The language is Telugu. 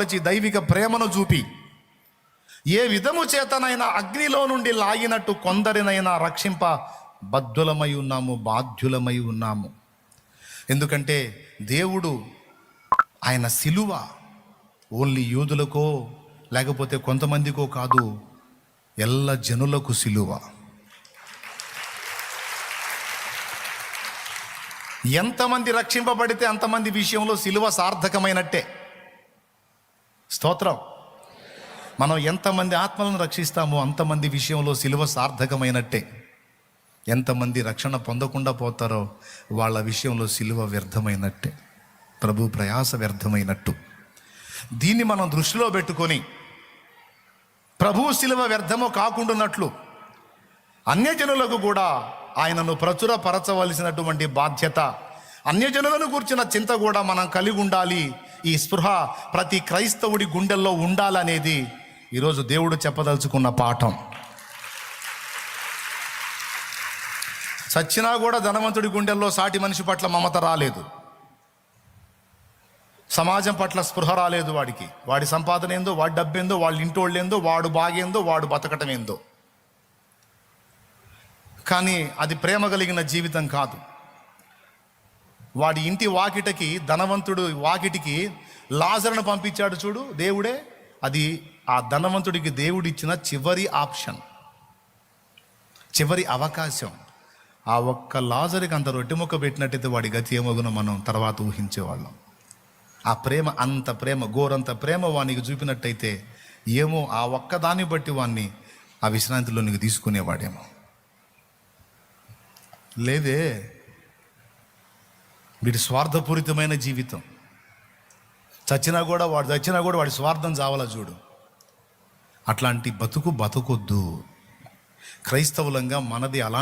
బలపరిచి దైవిక ప్రేమను చూపి ఏ విధము చేతనైనా అగ్నిలో నుండి లాగినట్టు కొందరినైనా రక్షింప బద్ధులమై ఉన్నాము బాధ్యులమై ఉన్నాము. ఎందుకంటే దేవుడు ఆయన సిలువ ఓన్లీ యూదులకో లేకపోతే కొంతమందికో కాదు ఎల్ల జనులకు సిలువ. ఎంతమంది రక్షింపబడితే అంతమంది విషయంలో సిలువ సార్థకమైనట్టే. స్తోత్రం. మనం ఎంతమంది ఆత్మలను రక్షిస్తామో అంతమంది విషయంలో సిలువ సార్థకమైనట్టే. ఎంతమంది రక్షణ పొందకుండా పోతారో వాళ్ళ విషయంలో సిలువ వ్యర్థమైనట్టే. ప్రభు ప్రయాస వ్యర్థమైనట్టు. దీన్ని మనం దృష్టిలో పెట్టుకొని ప్రభు శిలువ వ్యర్థమో కాకుండానట్లు అన్యజనులకు కూడా ఆయనను ప్రచురపరచవలసినటువంటి బాధ్యత అన్యజనులను కూర్చిన చింత కూడా మనం కలిగి ఉండాలి. ఈ స్పృహ ప్రతి క్రైస్తవుడి గుండెల్లో ఉండాలనేది ఈరోజు దేవుడు చెప్పదలుచుకున్న పాఠం. చచ్చినా కూడా ధనవంతుడి గుండెల్లో సాటి మనిషి పట్ల మమత రాలేదు. సమాజం పట్ల స్పృహ రాలేదు వాడికి. వాడి సంపాదన ఏందో వాడి డబ్బేందో వాళ్ళ ఇంటోళ్ళేందో వాడు బాగేందో వాడు బతకటం ఏందో. కానీ అది ప్రేమ కలిగిన జీవితం కాదు. వాడి ఇంటి వాకిటకి ధనవంతుడు వాకిటికి లాజర్ను పంపించాడు చూడు దేవుడే. అది ఆ ధనవంతుడికి దేవుడిచ్చిన చివరి ఆప్షన్. చివరి అవకాశం. ఆ ఒక్క లాజర్కి అంత రొట్టె ముక్క పెట్టినట్టయితే వాడి గతి ఏమగునో మనం తర్వాత ఊహించేవాళ్ళం. ఆ ప్రేమ అంత ప్రేమ గోరంత ప్రేమ వానికి చూపినట్టయితే ఏమో ఆ ఒక్క దాన్ని బట్టి వాణ్ణి ఆ విశ్రాంతిలోనికి తీసుకునేవాడేమో. లేదే వీడి స్వార్థపూరితమైన జీవితం. చచ్చినా కూడా వాడు చచ్చినా కూడా వాడి స్వార్థం చావాలా చూడు. అట్లాంటి బతుకు బతకొద్దు. క్రైస్తవులంగా మనది అలా